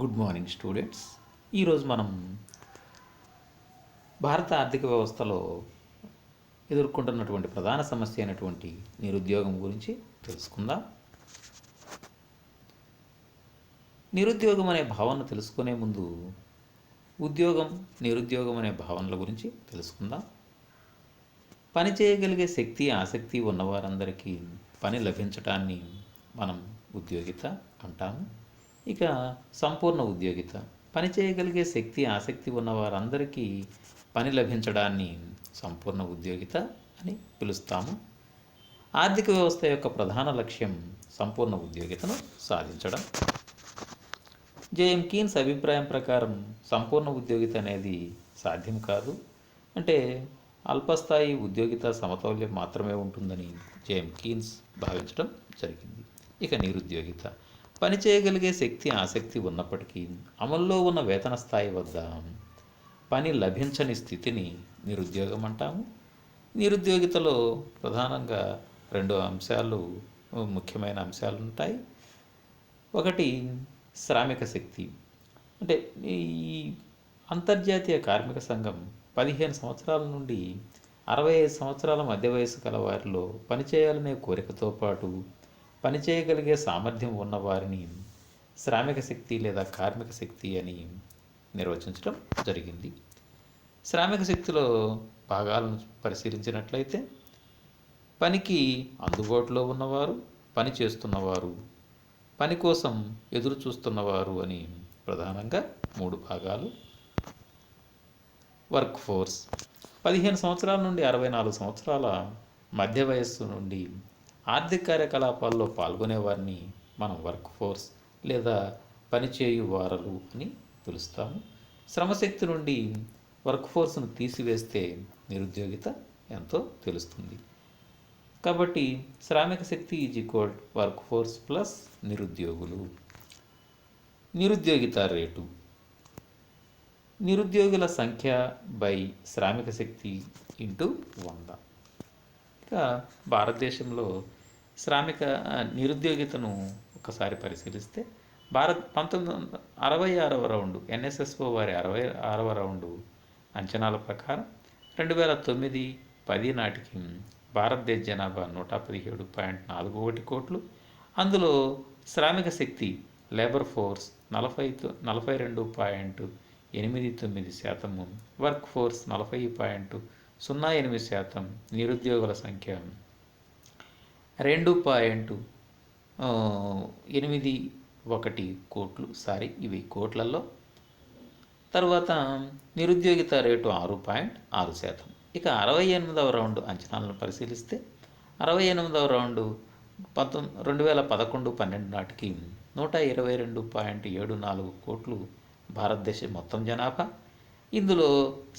Good morning students. ఈరోజు మనం భారత ఆర్థిక వ్యవస్థలో ఎదుర్కొంటున్నటువంటి ప్రధాన సమస్య అయినటువంటి నిరుద్యోగం గురించి తెలుసుకుందాం. నిరుద్యోగం అనే భావన తెలుసుకునే ముందు ఉద్యోగం నిరుద్యోగం అనే భావనల గురించి తెలుసుకుందాం. పని చేయగలిగే శక్తి ఆసక్తి ఉన్నవారందరికీ పని లభించటాన్ని మనం ఉద్యోగిత అంటాము. ఇక సంపూర్ణ ఉద్యోగిత. పని చేయగలిగే శక్తి ఆసక్తి ఉన్న వారందరికీ పని లభించడాన్ని సంపూర్ణ ఉద్యోగిత అని పిలుస్తాము. ఆర్థిక వ్యవస్థ యొక్క ప్రధాన లక్ష్యం సంపూర్ణ ఉద్యోగితను సాధించడం. జేఎం కీన్స్ అభిప్రాయం ప్రకారం సంపూర్ణ ఉద్యోగిత అనేది సాధ్యం కాదు. అంటే అల్పస్థాయి ఉద్యోగిత సమతౌల్యం మాత్రమే ఉంటుందని జేఎం కీన్స్ భావించడం జరిగింది. ఇక నిరుద్యోగిత. పని చేయగలిగే శక్తి ఆసక్తి ఉన్నప్పటికీ అమల్లో ఉన్న వేతన స్థాయి వద్ద పని లభించని స్థితిని నిరుద్యోగం అంటాము. నిరుద్యోగితలో ప్రధానంగా రెండు అంశాలు ముఖ్యమైన అంశాలు ఉంటాయి. ఒకటి శ్రామిక శక్తి. అంటే ఈ అంతర్జాతీయ కార్మిక సంఘం పదిహేను సంవత్సరాల నుండి అరవై ఐదు సంవత్సరాల మధ్య వయసు గల వారిలో పనిచేయాలనే కోరికతో పాటు పనిచేయగలిగే సామర్థ్యం ఉన్నవారిని శ్రామిక శక్తి లేదా కార్మిక శక్తి అని నిర్వచించడం జరిగింది. శ్రామిక శక్తిలో భాగాలను పరిశీలించినట్లయితే పనికి అందుబాటులో ఉన్నవారు పని చేస్తున్నవారు పని కోసం ఎదురు చూస్తున్నవారు అని ప్రధానంగా మూడు భాగాలు. Work force. పదిహేను సంవత్సరాల నుండి అరవై నాలుగు సంవత్సరాల మధ్య వయస్సు నుండి ఆర్థిక కార్యకలాపాల్లో పాల్గొనేవారిని మనం వర్క్ ఫోర్స్ లేదా పనిచేయు వారలు అని పిలుస్తాము. శ్రమశక్తి నుండి వర్క్ ఫోర్స్ను తీసివేస్తే నిరుద్యోగిత ఎంతో తెలుస్తుంది. కాబట్టి శ్రామిక శక్తి is equal work force plus నిరుద్యోగులు. నిరుద్యోగిత రేటు. నిరుద్యోగుల సంఖ్య బై శ్రామిక శక్తి ఇంటూ వంద. ఇక భారతదేశంలో శ్రామిక నిరుద్యోగితను ఒకసారి పరిశీలిస్తే భారత్ పంతొమ్మిది వందల అరవై ఆరవ రౌండ్ ఎన్ఎస్ఎస్ఓ వారి అరవై ఆరవ రౌండు అంచనాల ప్రకారం రెండు వేల తొమ్మిది పది నాటికి భారతదేశ జనాభా నూట పదిహేడు పాయింట్ నాలుగు ఒకటి కోట్లు. అందులో శ్రామిక శక్తి లేబర్ ఫోర్స్ నలభై నలభై రెండు పాయింట్ ఎనిమిది తొమ్మిది శాతము వర్క్ ఫోర్స్ నలభై పాయింట్ సున్నా ఎనిమిది శాతం నిరుద్యోగుల సంఖ్య రెండు పాయింట్ ఎనిమిది ఒకటి కోట్లు సారీ ఇవి కోట్లలో తర్వాత నిరుద్యోగిత రేటు ఆరు పాయింట్ ఆరు శాతం. ఇక అరవై ఎనిమిదవ రౌండ్ అంచనాలను పరిశీలిస్తే అరవై ఎనిమిదవ రౌండ్ పంతొమ్మిది రెండు వేల పదకొండు పన్నెండు నాటికి నూట ఇరవై రెండు పాయింట్ ఏడు నాలుగు కోట్లు భారతదేశ మొత్తం జనాభా. ఇందులో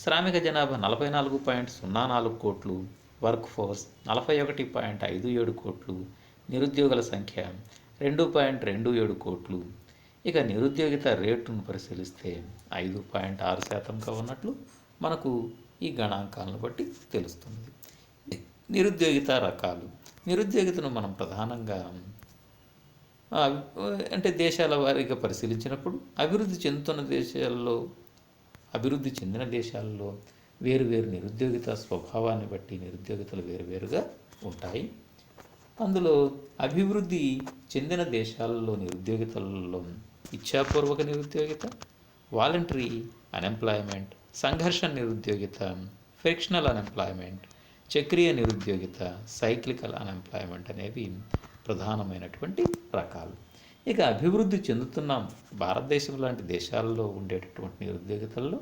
శ్రామిక జనాభా నలభై నాలుగు పాయింట్ సున్నా నాలుగు కోట్లు వర్క్ ఫోర్స్ నలభై ఒకటి పాయింట్ ఐదు ఏడు కోట్లు నిరుద్యోగుల సంఖ్య రెండు పాయింట్ రెండు ఏడు కోట్లు. ఇక నిరుద్యోగిత రేటును పరిశీలిస్తే ఐదు పాయింట్ ఆరు శాతంగా ఉన్నట్లు మనకు ఈ గణాంకాలను బట్టి తెలుస్తుంది. నిరుద్యోగిత రకాలు. నిరుద్యోగితను మనం ప్రధానంగా అంటే దేశాల వారీగా పరిశీలించినప్పుడు అభివృద్ధి చెందుతున్న దేశాల్లో అభివృద్ధి చెందిన దేశాల్లో వేరువేరు నిరుద్యోగిత స్వభావాన్ని బట్టి నిరుద్యోగితలు వేరువేరుగా ఉంటాయి. అందులో అభివృద్ధి చెందిన దేశాలలో నిరుద్యోగితలలో ఇచ్ఛాపూర్వక నిరుద్యోగిత వాలంటరీ అన్ఎంప్లాయ్మెంట్ సంఘర్షణ నిరుద్యోగిత ఫ్రిక్షనల్ అన్ఎంప్లాయ్మెంట్ చక్రీయ నిరుద్యోగిత సైక్లికల్ అన్ఎంప్లాయ్మెంట్ అనేవి ప్రధానమైనటువంటి రకాలు. ఇక అభివృద్ధి చెందుతున్న భారతదేశం లాంటి దేశాల్లో ఉండేటటువంటి నిరుద్యోగితల్లో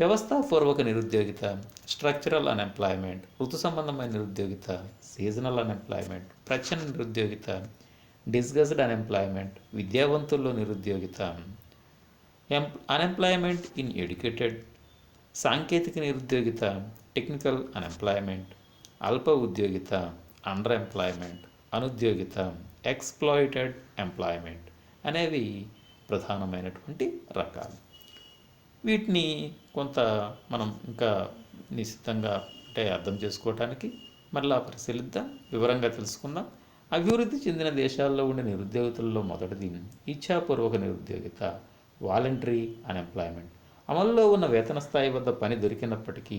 వ్యవస్థాపూర్వక నిరుద్యోగిత స్ట్రక్చరల్ అన్ఎంప్లాయ్మెంట్ ఋతు సంబంధమైన నిరుద్యోగిత సీజనల్ అన్ఎంప్లాయ్మెంట్ ప్రచ్ఛన్న నిరుద్యోగిత డిస్గస్డ్ అన్ఎంప్లాయ్మెంట్ విద్యావంతుల్లో నిరుద్యోగిత. ఎం అన్ఎంప్లాయ్మెంట్ ఇన్ ఎడ్యుకేటెడ్ సాంకేతిక నిరుద్యోగిత టెక్నికల్ అన్ఎంప్లాయ్మెంట్ అల్ప ఉద్యోగిత అండర్ ఎంప్లాయ్మెంట్ అనుద్యోగిత ఎక్స్ప్లాయిటెడ్ ఎంప్లాయ్మెంట్ అనేవి ప్రధానమైనటువంటి రకాలు. వీటిని కొంత మనం ఇంకా నిశ్చితంగా అంటే అర్థం చేసుకోవటానికి మరలా పరిశీలిద్దాం వివరంగా తెలుసుకుందాం. అభివృద్ధి చెందిన దేశాల్లో ఉండే నిరుద్యోగితుల్లో మొదటిది ఇచ్ఛాపూర్వక నిరుద్యోగిత వాలంటరీ అన్ఎంప్లాయ్మెంట్. అమల్లో ఉన్న వేతన స్థాయి వద్ద పని దొరికినప్పటికీ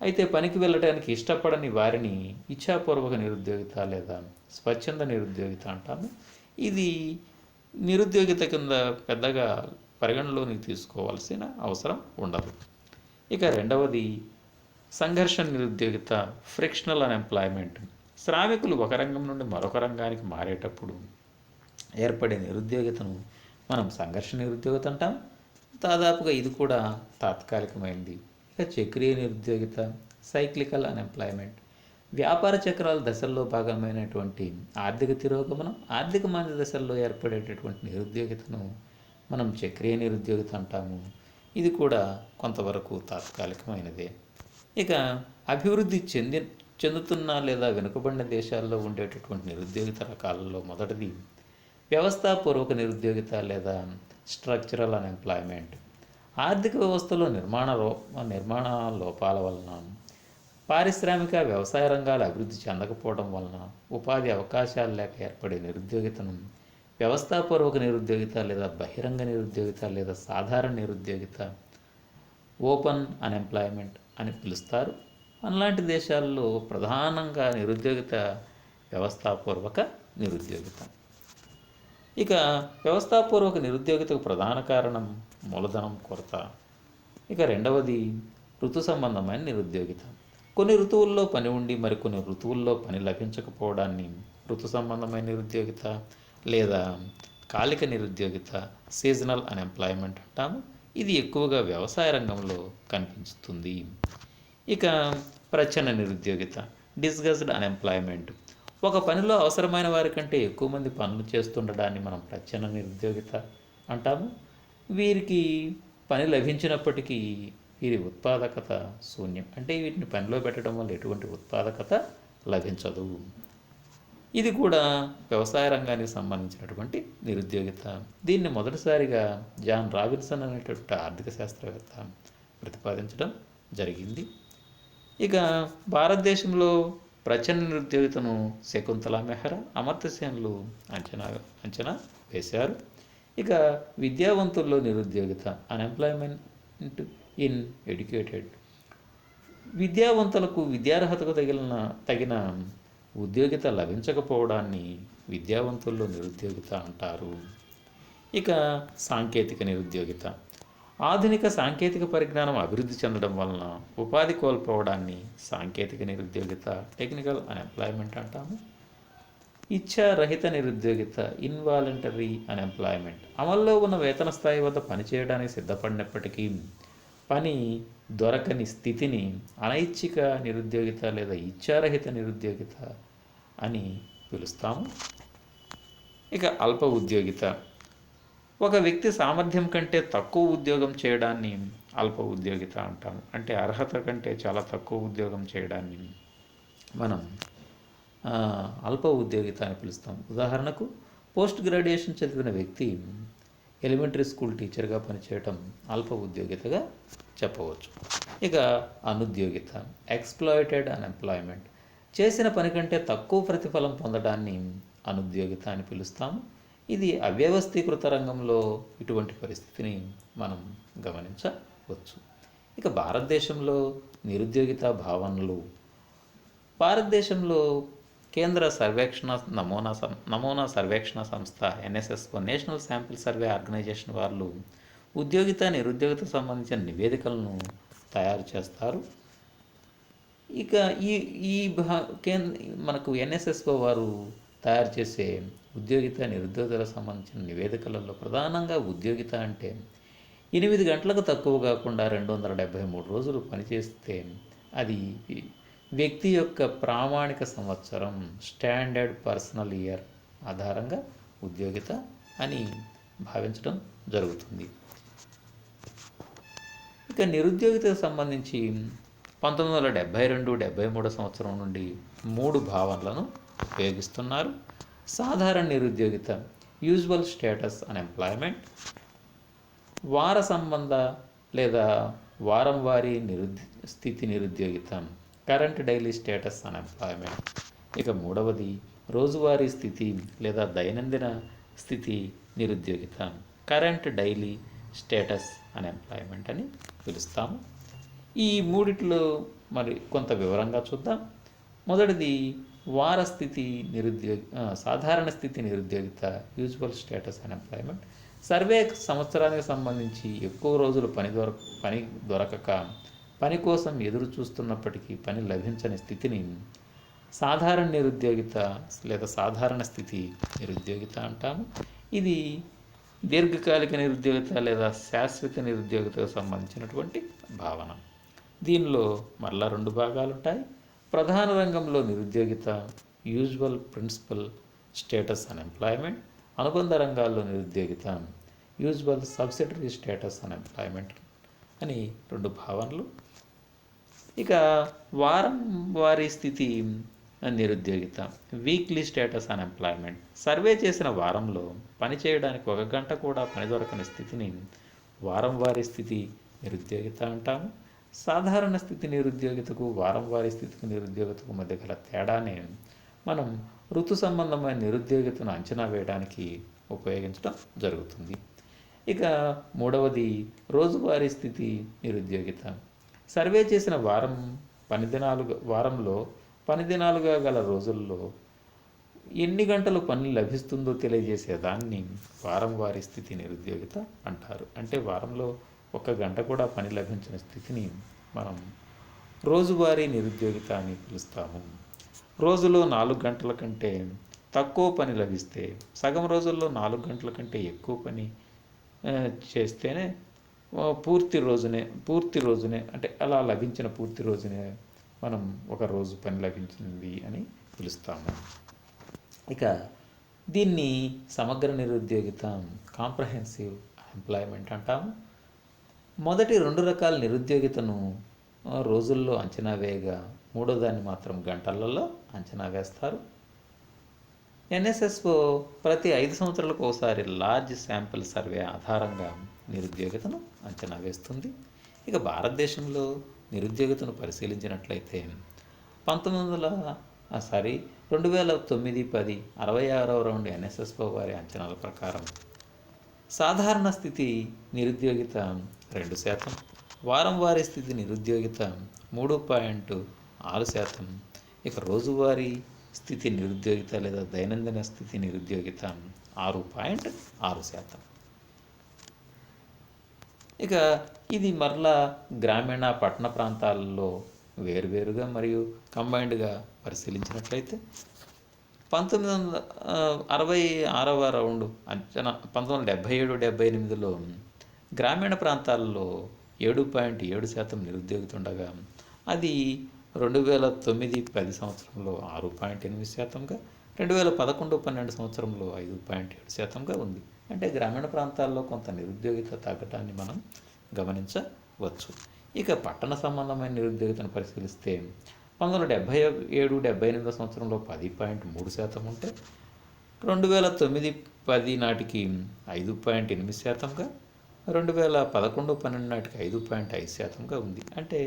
అయితే పనికి వెళ్ళడానికి ఇష్టపడని వారిని ఇచ్ఛాపూర్వక నిరుద్యోగిత లేదా స్వచ్ఛంద నిరుద్యోగిత అంటాము. ఇది నిరుద్యోగిత కింద పెద్దగా పరిగణలోనికి తీసుకోవాల్సిన అవసరం ఉండదు. ఇక రెండవది సంఘర్షణ నిరుద్యోగిత ఫ్రిక్షనల్ అన్ఎంప్లాయ్మెంట్. శ్రామికులు ఒక రంగం నుండి మరొక రంగానికి మారేటప్పుడు ఏర్పడే నిరుద్యోగితను మనం సంఘర్షణ నిరుద్యోగిత అంటాం. దాదాపుగా ఇది కూడా తాత్కాలికమైంది. ఇక చక్రీయ నిరుద్యోగిత సైక్లికల్ అన్ఎంప్లాయ్మెంట్. వ్యాపార చక్రాల దశల్లో భాగమైనటువంటి ఆర్థిక తిరోగమనం ఆర్థిక మాంద్య దశల్లో ఏర్పడేటటువంటి నిరుద్యోగితను మనం చక్రీయ నిరుద్యోగిత అంటాము. ఇది కూడా కొంతవరకు తాత్కాలికమైనదే. ఇక అభివృద్ధి చెంది చెందుతున్న లేదా వెనుకబడిన దేశాల్లో ఉండేటటువంటి నిరుద్యోగిత రకాలలో మొదటిది వ్యవస్థాపూర్వక నిరుద్యోగిత లేదా స్ట్రక్చరల్ అన్ఎంప్లాయ్మెంట్ ఆర్థిక వ్యవస్థలో నిర్మాణ లో నిర్మాణ లోపాల వలన పారిశ్రామిక వ్యవసాయ రంగాలు అభివృద్ధి చెందకపోవడం వలన ఉపాధి అవకాశాలు లేక ఏర్పడే నిరుద్యోగితను వ్యవస్థాపూర్వక నిరుద్యోగిత లేదా బహిరంగ నిరుద్యోగిత లేదా సాధారణ నిరుద్యోగిత ఓపెన్ అన్ఎంప్లాయ్మెంట్ అని పిలుస్తారు. అలాంటి దేశాల్లో ప్రధానంగా నిరుద్యోగిత వ్యవస్థాపూర్వక నిరుద్యోగిత. ఇక వ్యవస్థాపూర్వక నిరుద్యోగితకు ప్రధాన కారణం మూలధనం కొరత. ఇక రెండవది ఋతు సంబంధమైన నిరుద్యోగిత. కొన్ని ఋతువుల్లో పని ఉండి మరికొన్ని ఋతువుల్లో పని లభించకపోవడాన్ని ఋతు సంబంధమైన నిరుద్యోగిత లేదా కాలిక నిరుద్యోగిత సీజనల్ అన్ఎంప్లాయ్మెంట్ అంటాము. ఇది ఎక్కువగా వ్యవసాయ రంగంలో కనిపిస్తుంది. ఇక ప్రచ్ఛన్న నిరుద్యోగిత డిస్గస్డ్ అన్ఎంప్లాయ్మెంట్ ఒక పనిలో అవసరమైన వారి కంటే ఎక్కువ మంది పనులు చేస్తుండడాన్ని మనం ప్రచ్ఛన్న నిరుద్యోగిత అంటాము. వీరికి పని లభించినప్పటికీ వీరి ఉత్పాదకత శూన్యం. అంటే వీటిని పనిలో పెట్టడం వల్ల ఎటువంటి ఉత్పాదకత లభించదు. ఇది కూడా వ్యవసాయ రంగానికి సంబంధించినటువంటి నిరుద్యోగిత. దీన్ని మొదటిసారిగా జాన్ రాబిన్సన్ అనేటటువంటి ఆర్థిక శాస్త్రవేత్త ప్రతిపాదించడం జరిగింది. ఇక భారతదేశంలో ప్రచన్న నిరుద్యోగితను శకుంతల మెహ్రా అమర్త్యసేన్లు అంచనా అంచనా వేశారు. ఇక విద్యావంతుల్లో నిరుద్యోగిత అన్ఎంప్లాయ్మెంట్ ఇన్ ఎడ్యుకేటెడ్ విద్యావంతులకు విద్యార్హతకు తగిలిన తగిన ఉద్యోగిత లభించకపోవడాన్ని విద్యావంతుల్లో నిరుద్యోగిత అంటారు. ఇక సాంకేతిక నిరుద్యోగిత. ఆధునిక సాంకేతిక పరిజ్ఞానం అభివృద్ధి చెందడం వలన ఉపాధి కోల్పోవడాన్ని సాంకేతిక నిరుద్యోగిత టెక్నికల్ అన్ఎంప్లాయ్మెంట్ అంటాము. ఇచ్ఛారహిత నిరుద్యోగిత ఇన్వాలంటరీ అన్ఎంప్లాయ్మెంట్. అమల్లో ఉన్న వేతన స్థాయి వద్ద పనిచేయడానికి సిద్ధపడినప్పటికీ పని దొరకని స్థితిని అనైచ్ఛిక నిరుద్యోగిత లేదా ఇచ్ఛారహిత నిరుద్యోగిత అని పిలుస్తాము. ఇక అల్ప ఉద్యోగిత. ఒక వ్యక్తి సామర్థ్యం కంటే తక్కువ ఉద్యోగం చేయడాన్ని అల్ప ఉద్యోగిత అంటాము. అంటే అర్హత కంటే చాలా తక్కువ ఉద్యోగం చేయడాన్ని మనం అల్ప ఉద్యోగిత అని పిలుస్తాం ఉదాహరణకు పోస్ట్ గ్రాడ్యుయేషన్ చదివిన వ్యక్తి ఎలిమెంటరీ స్కూల్ టీచర్గా పనిచేయటం అల్ప ఉద్యోగితగా చెప్పవచ్చు. ఇక అనుద్యోగిత ఎక్స్ప్లాయిటెడ్ అన్ఎంప్లాయ్మెంట్. చేసిన పని కంటే తక్కువ ప్రతిఫలం పొందడాన్ని అనుద్యోగిత అని పిలుస్తాము. ఇది అవ్యవస్థీకృత రంగంలో ఇటువంటి పరిస్థితిని మనం గమనించవచ్చు. ఇక భారతదేశంలో నిరుద్యోగిత భావనలు భారతదేశంలో కేంద్ర సర్వేక్షణ నమూనా నమూనా సర్వేక్షణ సంస్థ NSSO national sample survey organisation వాళ్ళు ఉద్యోగిత నిరుద్యోగిత సంబంధించిన నివేదికలను తయారు చేస్తారు. ఇక ఈ ఈ భా కేంద్ర మనకు ఎన్ఎస్ఎస్ఓ వారు తయారు చేసే ఉద్యోగిత నిరుద్యోగులకు సంబంధించిన నివేదికలలో ప్రధానంగా ఉద్యోగిత అంటే ఎనిమిది గంటలకు తక్కువ కాకుండా రెండు వందల డెబ్భై మూడు రోజులు పనిచేస్తే అది వ్యక్తి యొక్క ప్రామాణిక సంవత్సరం స్టాండర్డ్ పర్సనల్ ఇయర్ ఆధారంగా ఉద్యోగిత అని భావించడం జరుగుతుంది. ఇక నిరుద్యోగితకు సంబంధించి పంతొమ్మిది వందల డెబ్భై రెండు డెబ్భై మూడు సంవత్సరం నుండి మూడు భావనలను ఉపయోగిస్తున్నారు. సాధారణ నిరుద్యోగిత యూజువల్ స్టేటస్ అన్ఎంప్లాయ్మెంట్ వార సంబంధ లేదా వారం వారి నిరుద్ స్థితి నిరుద్యోగిత కరెంట్ డైలీ స్టేటస్ అన్ఎంప్లాయ్మెంట్ ఇక మూడవది రోజువారీ స్థితి లేదా దైనందిన స్థితి నిరుద్యోగిత కరెంట్ డైలీ స్టేటస్ అన్ఎంప్లాయ్మెంట్ అని పిలుస్తాము. ఈ మూడిట్లో మరి కొంత వివరంగా చూద్దాం. మొదటిది వార స్థితి నిరుద్యోగ సాధారణ స్థితి నిరుద్యోగిత యూజువల్ స్టేటస్ అన్ఎంప్లాయ్మెంట్. సర్వే సంవత్సరానికి సంబంధించి ఎక్కువ రోజులు పని దొర పని దొరకక పని కోసం ఎదురు చూస్తున్నప్పటికీ పని లభించని స్థితిని సాధారణ నిరుద్యోగిత లేదా సాధారణ స్థితి నిరుద్యోగిత అంటాము. ఇది దీర్ఘకాలిక నిరుద్యోగిత లేదా శాశ్వత నిరుద్యోగితకు సంబంధించినటువంటి భావన. దీనిలో మరలా రెండు భాగాలు ఉంటాయి ప్రధాన రంగంలో నిరుద్యోగిత యూజువల్ ప్రిన్సిపల్ స్టేటస్ అన్ఎంప్లాయ్మెంట్ అనుబంధ రంగాల్లో నిరుద్యోగిత యూజువల్ సబ్సిడరీ స్టేటస్ అన్ఎంప్లాయ్మెంట్ అని రెండు భావనలు. ఇక వారం వారి స్థితి నిరుద్యోగిత వీక్లీ స్టేటస్ అన్ఎంప్లాయ్మెంట్ సర్వే చేసిన వారంలో పని చేయడానికి ఒక గంట కూడా పని దొరకని స్థితిని వారం వారి స్థితి నిరుద్యోగిత అంటాము. సాధారణ స్థితి నిరుద్యోగితకు వారం వారి స్థితికి నిరుద్యోగితకు మధ్య గల తేడానే మనం ఋతు సంబంధమైన నిరుద్యోగితను అంచనా వేయడానికి ఉపయోగించడం జరుగుతుంది. ఇక మూడవది రోజువారీ స్థితి నిరుద్యోగిత. సర్వే చేసిన వారం పని దినాలుగా వారంలో పని దినాలుగా గల రోజుల్లో ఎన్ని గంటలు పని లభిస్తుందో తెలియజేసే దాన్ని వారం వారి స్థితి నిరుద్యోగిత అంటారు. అంటే వారంలో ఒక గంట కూడా పని లభించిన స్థితిని మనం రోజువారీ నిరుద్యోగిత అని పిలుస్తాము. రోజులో నాలుగు గంటల కంటే తక్కువ పని లభిస్తే సగం రోజుల్లో నాలుగు గంటల కంటే ఎక్కువ పని చేస్తేనే పూర్తి రోజునే పూర్తి రోజునే అంటే అలా లభించిన పూర్తి రోజునే మనం ఒక రోజు పని లభించింది అని పిలుస్తాము. ఇక దీన్ని సమగ్ర నిరుద్యోగిత కాంప్రహెన్సివ్ ఎంప్లాయ్మెంట్ అంటాము. మొదటి రెండు రకాల నిరుద్యోగితను రోజుల్లో అంచనా వేయగా మూడో దాన్ని మాత్రం గంటలలో అంచనా వేస్తారు. ఎన్ఎస్ఎస్ఓ ప్రతి ఐదు సంవత్సరాలకు ఒకసారి లార్జ్ శాంపిల్ సర్వే ఆధారంగా నిరుద్యోగితను అంచనా వేస్తుంది. ఇక భారతదేశంలో నిరుద్యోగితను పరిశీలించినట్లయితే పంతొమ్మిది వందల సారీ రెండు వేల తొమ్మిది పది అరవై ఆరవ రౌండ్ ఎన్ఎస్ఎస్ఓ వారి అంచనాల ప్రకారం సాధారణ స్థితి నిరుద్యోగిత రెండు శాతం వారం వారి స్థితి నిరుద్యోగిత మూడు పాయింట్ ఆరు శాతం. ఇక రోజువారీ స్థితి నిరుద్యోగిత లేదా దైనందిన స్థితి నిరుద్యోగిత ఆరు పాయింట్ ఆరు శాతం. ఇక ఇది మరలా గ్రామీణ పట్టణ ప్రాంతాలలో వేరువేరుగా మరియు కంబైన్డ్గా పరిశీలించినట్లయితే పంతొమ్మిది వందల అరవై ఆరవ రౌండ్ అంచనా పంతొమ్మిది వందల డెబ్భై ఏడు డెబ్భై ఎనిమిదిలో గ్రామీణ ప్రాంతాల్లో ఏడు పాయింట్ ఏడు శాతం నిరుద్యోగితుండగా అది రెండు వేల తొమ్మిది పది సంవత్సరంలో ఆరు పాయింట్ ఎనిమిది శాతంగా రెండు వేల పదకొండు పన్నెండు సంవత్సరంలో ఐదు పాయింట్ ఏడు శాతంగా ఉంది. అంటే గ్రామీణ ప్రాంతాల్లో కొంత నిరుద్యోగిత తగ్గటాన్ని మనం గమనించవచ్చు. ఇక పట్టణ సంబంధమైన నిరుద్యోగితను పరిశీలిస్తే పంతొమ్మిది వందల డెబ్భై ఏడు డెబ్బై ఎనిమిదో సంవత్సరంలో పది పాయింట్ మూడు శాతం ఉంటే రెండు వేల తొమ్మిది పది నాటికి ఐదు పాయింట్ ఎనిమిది శాతంగా రెండు వేల పదకొండు పన్నెండు నాటికి ఐదు పాయింట్ ఐదు శాతంగా ఉంది. అంటే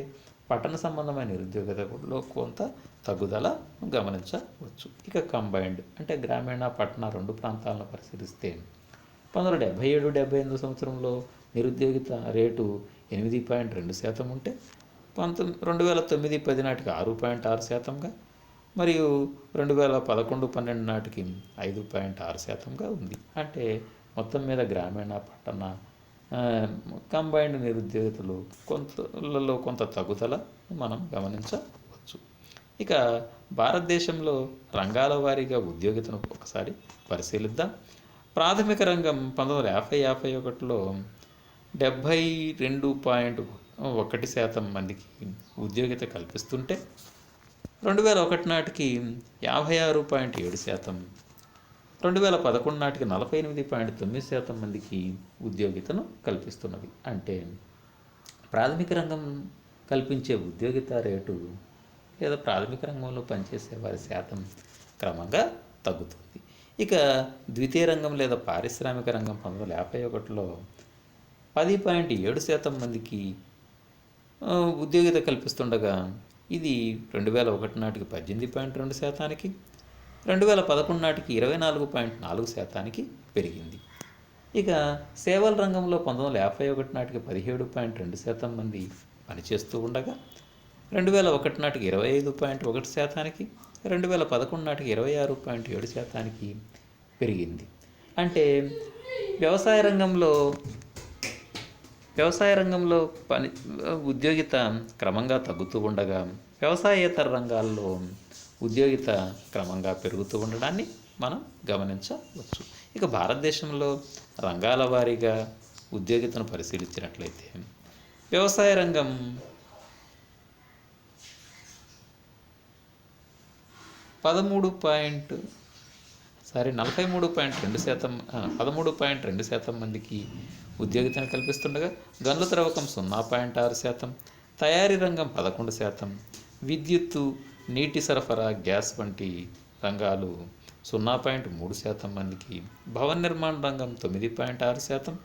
పట్టణ సంబంధమైన నిరుద్యోగతలో కొంత తగ్గుదల గమనించవచ్చు. ఇక కంబైన్డ్ అంటే గ్రామీణ పట్టణ రెండు ప్రాంతాలను పరిశీలిస్తే పంతొమ్మిది వందల డెబ్భై ఏడు డెబ్బై ఎనిమిది సంవత్సరంలో నిరుద్యోగిత రేటు ఎనిమిది పాయింట్ రెండు శాతం ఉంటే పంతొమ్మిది రెండు వేల తొమ్మిది పది నాటికి ఆరు పాయింట్ ఆరు శాతంగా మరియు రెండు వేల పదకొండు పన్నెండు నాటికి ఐదు పాయింట్ ఆరు శాతంగా ఉంది. అంటే మొత్తం మీద గ్రామీణ పట్టణ కంబైన్డ్ నిరుద్యోగితలు కొంతలలో కొంత తగ్గుదల మనం గమనించవచ్చు. ఇక భారతదేశంలో రంగాల వారీగా ఉద్యోగితను ఒకసారి పరిశీలిద్దాం. ప్రాథమిక రంగం పంతొమ్మిది వందల యాభై యాభై ఒకటిలో డెబ్భై రెండు పాయింట్ ఒకటి శాతం మందికి ఉద్యోగిత కల్పిస్తుంటే రెండు వేల ఒకటి నాటికి యాభై ఆరు పాయింట్ ఏడు శాతం రెండు వేల పదకొండు నాటికి నలభై ఎనిమిది పాయింట్ తొమ్మిది శాతం మందికి ఉద్యోగితను కల్పిస్తున్నది. అంటే ప్రాథమిక రంగం కల్పించే ఉద్యోగిత రేటు లేదా ప్రాథమిక రంగంలో పనిచేసే వారి శాతం క్రమంగా తగ్గుతుంది. ఇక ద్వితీయ రంగం లేదా పారిశ్రామిక రంగం పంతొమ్మిది వందల యాభై ఒకటిలో పది పాయింట్ ఏడు శాతం మందికి ఉద్యోగిత కల్పిస్తుండగా ఇది రెండు వేల ఒకటి నాటికి పద్దెనిమిది పాయింట్ రెండు శాతానికి రెండు వేల పదకొండు నాటికి ఇరవై నాలుగు పాయింట్ నాలుగు శాతానికి పెరిగింది. ఇక సేవల రంగంలో పంతొమ్మిది వందల యాభై ఒకటి నాటికి పదిహేడు పాయింట్ రెండు శాతం మంది పనిచేస్తూ ఉండగా రెండు వేల ఒకటి నాటికి ఇరవై ఐదు పాయింట్ ఒకటి శాతానికి రెండు వేల పదకొండు నాటికి ఇరవై ఆరు పాయింట్ ఏడు శాతానికి పెరిగింది. అంటే వ్యవసాయ రంగంలో వ్యవసాయ రంగంలో పని ఉద్యోగిత క్రమంగా తగ్గుతూ ఉండగా వ్యవసాయేతర రంగాల్లో ఉద్యోగిత క్రమంగా పెరుగుతూ ఉండడాన్ని మనం గమనించవచ్చు. ఇక భారతదేశంలో రంగాల వారీగా ఉద్యోగితను పరిశీలించినట్లయితే వ్యవసాయ రంగం పదమూడు పాయింట్ సారీ నలభై మూడు పాయింట్ రెండు శాతం పదమూడు పాయింట్ రెండు శాతం మందికి ఉద్యోగితను కల్పిస్తుండగా గనుల త్రవ్వకం సున్నా పాయింట్ ఆరు శాతం తయారీ రంగం పదకొండు శాతం విద్యుత్తు నీటి సరఫరా గ్యాస్ వంటి రంగాలు సున్నా పాయింట్ మూడు శాతం మందికి భవన నిర్మాణ రంగం తొమ్మిది పాయింట్ ఆరు శాతం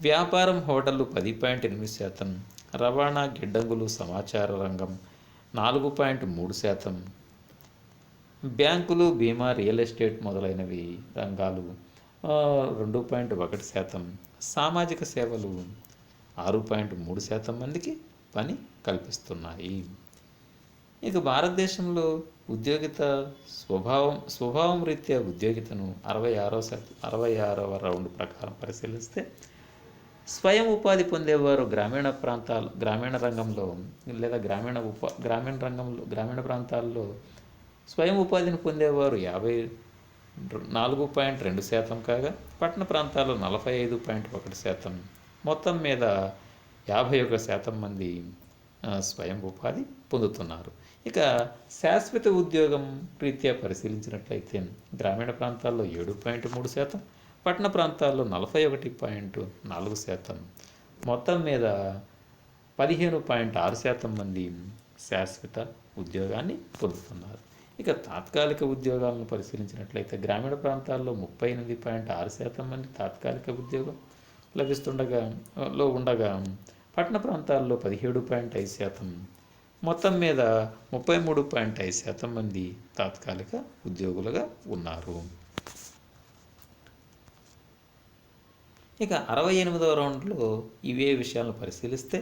వ్యాపారం హోటళ్ళు పది పాయింట్ ఎనిమిది శాతం రవాణా గిడ్డంగులు సమాచార రంగం నాలుగు పాయింట్ మూడు శాతం. బ్యాంకులు బీమా రియల్ ఎస్టేట్ మొదలైనవి రంగాలు రెండు పాయింట్ ఒకటి శాతం సామాజిక సేవలు ఆరు పాయింట్ మూడు శాతం మందికి పని కల్పిస్తున్నాయి. ఇక భారతదేశంలో ఉద్యోగిత స్వభావం స్వభావం రీత్యా ఉద్యోగితను అరవై ఆరో శాతం అరవై ఆరవ రౌండ్ ప్రకారం పరిశీలిస్తే స్వయం ఉపాధి పొందేవారు గ్రామీణ ప్రాంతాలు గ్రామీణ రంగంలో లేదా గ్రామీణ ఉప గ్రామీణ రంగంలో గ్రామీణ ప్రాంతాల్లో స్వయం ఉపాధిని పొందేవారు యాభై నాలుగు పాయింట్ రెండు శాతం కాగా పట్టణ ప్రాంతాల్లో నలభై ఐదు పాయింట్ ఒకటి శాతం. మొత్తం మీద యాభై ఒక శాతం మంది స్వయం ఉపాధి పొందుతున్నారు. ఇక శాశ్వత ఉద్యోగం రీత్యా పరిశీలించినట్లయితే గ్రామీణ ప్రాంతాల్లో ఏడు పాయింట్ మూడు శాతం పట్టణ ప్రాంతాల్లో నలభై ఒకటి పాయింట్ నాలుగు శాతం. మొత్తం మీద పదిహేను పాయింట్ ఆరు శాతం మంది శాశ్వత ఉద్యోగాన్ని పొందుతున్నారు. ఇక తాత్కాలిక ఉద్యోగాలను పరిశీలించినట్లయితే గ్రామీణ ప్రాంతాల్లో ముప్పై ఎనిమిది పాయింట్ ఆరు శాతం మంది తాత్కాలిక ఉద్యోగం లభిస్తుండగా లో ఉండగా పట్టణ ప్రాంతాల్లో పదిహేడు పాయింట్ ఐదు శాతం మొత్తం మీద ముప్పై మూడు పాయింట్ ఐదు శాతం మంది తాత్కాలిక ఉద్యోగులుగా ఉన్నారు. ఇక అరవై ఎనిమిదవ రౌండ్లో ఇవే విషయాలను పరిశీలిస్తే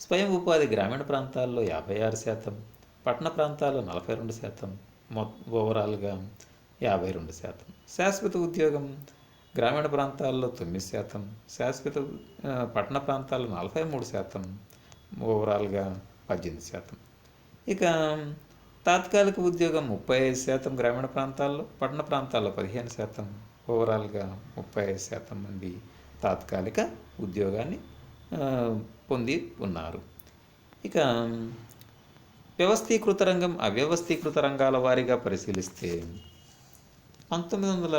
స్వయం ఉపాధి గ్రామీణ ప్రాంతాల్లో యాభై ఆరు శాతం పట్టణ ప్రాంతాల్లో నలభై రెండు శాతం మొ ఓవరాల్గా యాభై రెండు శాతం. శాశ్వత ఉద్యోగం గ్రామీణ ప్రాంతాల్లో తొమ్మిది శాతం. శాశ్వత పట్టణ ప్రాంతాల్లో నలభై మూడు శాతం. ఓవరాల్గా పద్దెనిమిది శాతం. ఇక తాత్కాలిక ఉద్యోగం ముప్పై ఐదు శాతం గ్రామీణ ప్రాంతాల్లో పట్టణ ప్రాంతాల్లో పదిహేను శాతం. ఓవరాల్గా ముప్పై ఐదు శాతం మంది తాత్కాలిక ఉద్యోగాన్ని పొంది ఉన్నారు. ఇక వ్యవస్థీకృత రంగం అవ్యవస్థీకృత రంగాల వారీగా పరిశీలిస్తే పంతొమ్మిది వందల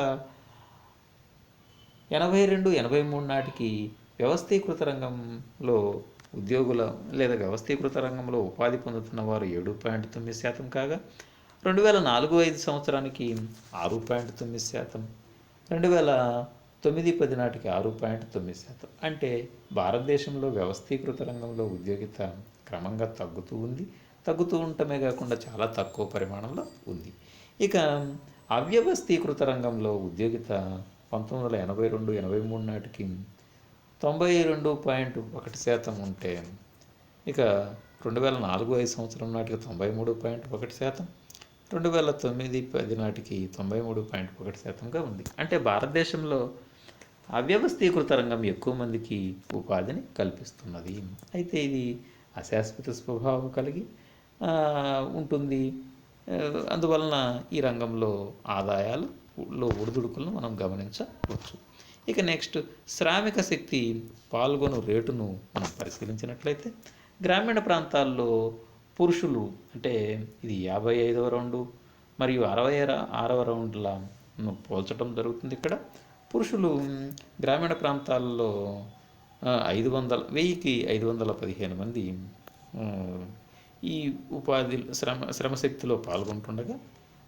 ఎనభై రెండు ఎనభై మూడు నాటికి వ్యవస్థీకృత రంగంలో ఉద్యోగుల లేదా వ్యవస్థీకృత రంగంలో ఉపాధి పొందుతున్న వారు ఏడు పాయింట్ తొమ్మిది శాతం కాగా రెండు వేల నాలుగు ఐదు సంవత్సరానికి ఆరు పాయింట్ తొమ్మిది శాతం రెండు వేల తొమ్మిది పది నాటికి ఆరు పాయింట్ తొమ్మిది శాతం. అంటే భారతదేశంలో వ్యవస్థీకృత రంగంలో ఉద్యోగిత క్రమంగా తగ్గుతూ ఉంది. తగ్గుతూ ఉండటమే కాకుండా చాలా తక్కువ పరిమాణంలో ఉంది. ఇక అవ్యవస్థీకృత రంగంలో ఉద్యోగిత పంతొమ్మిది వందల ఎనభై రెండు ఎనభై మూడు నాటికి తొంభై రెండు పాయింట్ ఒకటి శాతం ఉంటే ఇక రెండు వేల నాలుగు ఐదు సంవత్సరం నాటికి తొంభై మూడు పాయింట్ ఒకటి శాతం రెండు వేల తొమ్మిది పది నాటికి తొంభై మూడు పాయింట్ ఒకటి శాతంగా ఉంది. అంటే భారతదేశంలో అవ్యవస్థీకృత రంగం ఎక్కువ మందికి ఉపాధిని కల్పిస్తున్నది. అయితే ఇది అశాశ్వత స్వభావం కలిగి ఉంటుంది. అందువలన ఈ రంగంలో ఆదాయాలు లో ఒడిదుడుకులను మనం గమనించవచ్చు. ఇక నెక్స్ట్ శ్రామిక శక్తి పాల్గొను రేటును మనం పరిశీలించినట్లయితే గ్రామీణ ప్రాంతాల్లో పురుషులు అంటే ఇది యాభై ఐదవ రౌండు మరియు అరవై ఆరవ రౌండ్ల పోల్చడం జరుగుతుంది ఇక్కడ. పురుషులు గ్రామీణ ప్రాంతాల్లో ఐదు వందల వెయ్యికి ఐదు వందల పదిహేను మంది ఈ ఉపాధి శ్రమ శ్రమశక్తిలో పాల్గొంటుండగా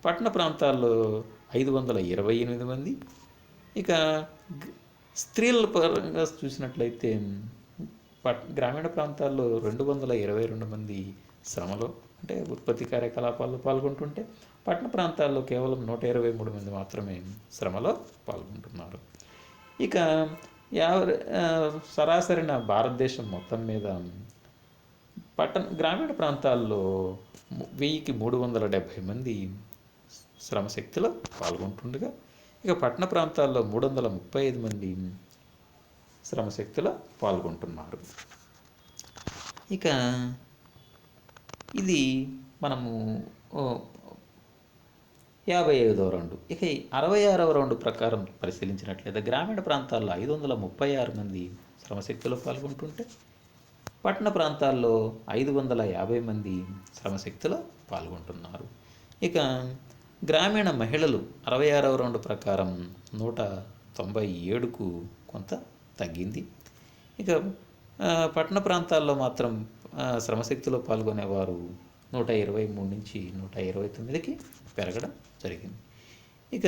పట్టణ ప్రాంతాల్లో ఐదు వందల ఇరవై ఎనిమిది మంది ఇక స్త్రీల పరంగా చూసినట్లయితే పట్ గ్రామీణ ప్రాంతాల్లో రెండు వందల ఇరవై రెండు మంది శ్రమలో అంటే ఉత్పత్తి కార్యకలాపాల్లో పాల్గొంటుంటే పట్టణ ప్రాంతాల్లో కేవలం నూట ఇరవై మూడు మంది మాత్రమే శ్రమలో పాల్గొంటున్నారు. ఇక యావ సరాసరిన భారతదేశం మొత్తం మీద పట్టణ గ్రామీణ ప్రాంతాల్లో వెయ్యికి మూడు వందల డెబ్భై మంది శ్రమశక్తిలో పాల్గొంటుండగా ఇక పట్టణ ప్రాంతాల్లో మూడు వందల ముప్పై ఐదు మంది శ్రమశక్తిలో పాల్గొంటున్నారు. ఇక ఇది మనము యాభై ఐదవ రౌండ్. ఇక అరవై ఆరవ రౌండ్ ప్రకారం పరిశీలించినట్లయితే గ్రామీణ ప్రాంతాల్లో ఐదు వందల ముప్పై ఆరు మంది శ్రమశక్తిలో పాల్గొంటుంటే పట్టణ ప్రాంతాల్లో ఐదు వందల యాభై మంది శ్రమశక్తిలో పాల్గొంటున్నారు. ఇక గ్రామీణ మహిళలు అరవై ఆరవ రౌండ్ ప్రకారం నూట తొంభై ఏడుకు కొంత తగ్గింది. ఇక పట్టణ ప్రాంతాల్లో మాత్రం శ్రమశక్తిలో పాల్గొనేవారు నూట ఇరవై మూడు నుంచి నూట ఇరవై తొమ్మిదికి పెరగడం జరిగింది. ఇక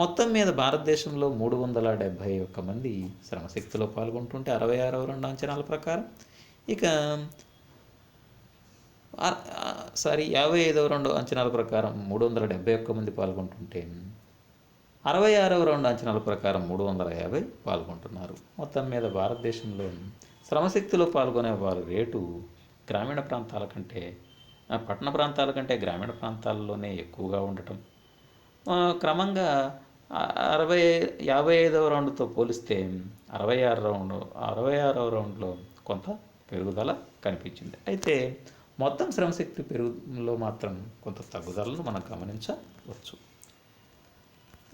మొత్తం మీద భారతదేశంలో మూడు వందల డెబ్భై ఒక్క మంది శ్రమశక్తిలో పాల్గొంటుంటే అరవై ఆరవ రెండు అంచనాల ప్రకారం. ఇక సారీ యాభై ఐదవ రెండు అంచనాల ప్రకారం మూడు వందల డెబ్బై ఒక్క మంది పాల్గొంటుంటే అరవై ఆరవ రెండు అంచనాల ప్రకారం మూడు వందల యాభై పాల్గొంటున్నారు. మొత్తం మీద భారతదేశంలో శ్రమశక్తిలో పాల్గొనే వారి రేటు గ్రామీణ ప్రాంతాల కంటే పట్టణ ప్రాంతాల కంటే గ్రామీణ ప్రాంతాల్లోనే ఎక్కువగా ఉండటం. క్రమంగా అరవై యాభై ఐదవ రౌండ్తో పోలిస్తే అరవై ఆరు రౌండ్ అరవై ఆరవ రౌండ్లో కొంత పెరుగుదల కనిపించింది. అయితే మొత్తం శ్రమశక్తి పెరుగులో మాత్రం కొంత తగ్గుదలను మనం గమనించవచ్చు.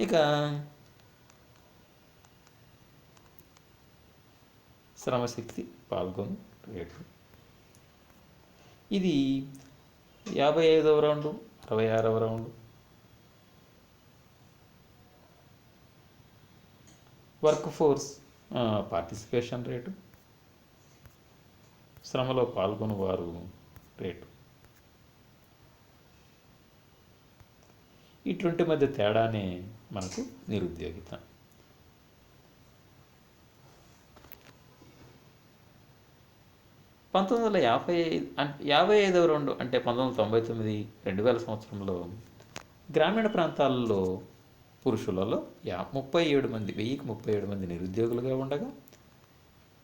ఇక శ్రమశక్తి పాల్గొని రేటు. ఇది యాభై ఐదవ రౌండు అరవై ఆరవ round work force. Participation rate. శ్రమలో పాల్గొనేవారు రేటు. ఇటువంటి మధ్య తేడానే మనకు నిరుద్యోగిత. పంతొమ్మిది వందల యాభై అం- యాభై ఐదవ రెండు అంటే పంతొమ్మిది వందల తొంభై తొమ్మిది రెండు వేల సంవత్సరంలో గ్రామీణ ప్రాంతాల్లో పురుషులలో యా ముప్పై ఏడు మంది వెయ్యికి ముప్పై ఏడు మంది నిరుద్యోగులుగా ఉండగా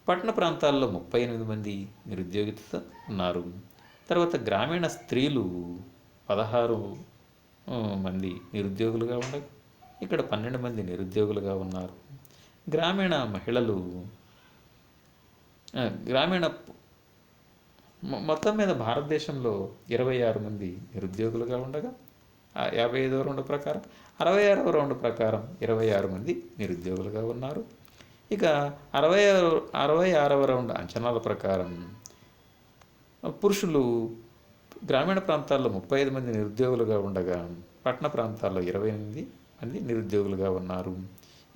పట్టణ ప్రాంతాల్లో ముప్పై ఎనిమిది మంది నిరుద్యోగిత ఉన్నారు. తర్వాత గ్రామీణ స్త్రీలు పదహారు మంది నిరుద్యోగులుగా ఉండగా ఇక్కడ పన్నెండు మంది నిరుద్యోగులుగా ఉన్నారు. గ్రామీణ మహిళలు గ్రామీణ మొత్తం మీద భారతదేశంలో ఇరవై ఆరు మంది నిరుద్యోగులుగా ఉండగా యాభై ఐదో రెండు ప్రకారం అరవై ఆరవ రౌండ్ ప్రకారం ఇరవై ఆరు మంది నిరుద్యోగులుగా ఉన్నారు. ఇక అరవై ఆరు అరవై ఆరవ రౌండ్ అంచనాల ప్రకారం పురుషులు గ్రామీణ ప్రాంతాల్లో ముప్పై ఐదు మంది నిరుద్యోగులుగా ఉండగా పట్టణ ప్రాంతాల్లో ఇరవై ఎనిమిది మంది నిరుద్యోగులుగా ఉన్నారు.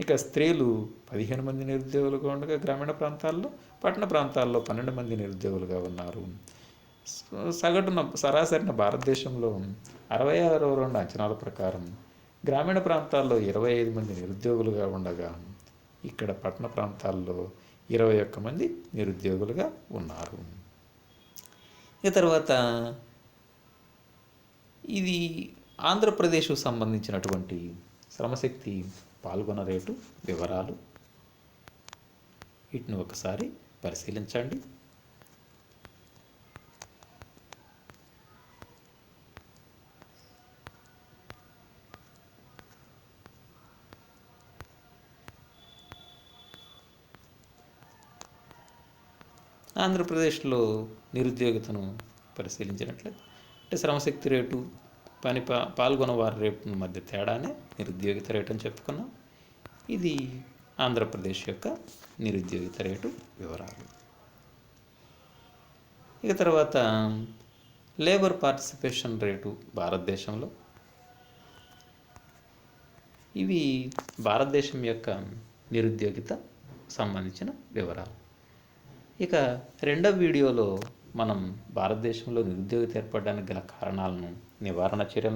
ఇక స్త్రీలు పదిహేను మంది నిరుద్యోగులుగా ఉండగా గ్రామీణ ప్రాంతాల్లో పట్టణ ప్రాంతాల్లో పన్నెండు మంది నిరుద్యోగులుగా ఉన్నారు. సగటున సరాసరిన భారతదేశంలో అరవై ఆరవ రెండు అంచనాల ప్రకారం గ్రామీణ ప్రాంతాల్లో ఇరవై ఐదు మంది నిరుద్యోగులుగా ఉండగా ఇక్కడ పట్టణ ప్రాంతాల్లో ఇరవై ఒక్క మంది నిరుద్యోగులుగా ఉన్నారు. ఇక తర్వాత ఇది ఆంధ్రప్రదేశ్కు సంబంధించినటువంటి శ్రమశక్తి పాల్గొన రేటు వివరాలు వీటిని ఒకసారి పరిశీలించండి. ఆంధ్రప్రదేశ్లో నిరుద్యోగితను పరిశీలించినట్లయితే అంటే శ్రమశక్తి రేటు పని పా పాల్గొన్న వారి రేటు మధ్య తేడానే నిరుద్యోగిత రేటు అని చెప్పుకున్నాం. ఇది ఆంధ్రప్రదేశ్ యొక్క నిరుద్యోగిత రేటు వివరాలు. ఇక తర్వాత లేబర్ పార్టిసిపేషన్ రేటు భారతదేశంలో. ఇవి భారతదేశం యొక్క నిరుద్యోగిత సంబంధించిన వివరాలు. ఇక రెండవ వీడియోలో మనం భారతదేశంలో నిరుద్యోగిత ఏర్పడడానికి గల కారణాలను నివారణ చర్యలు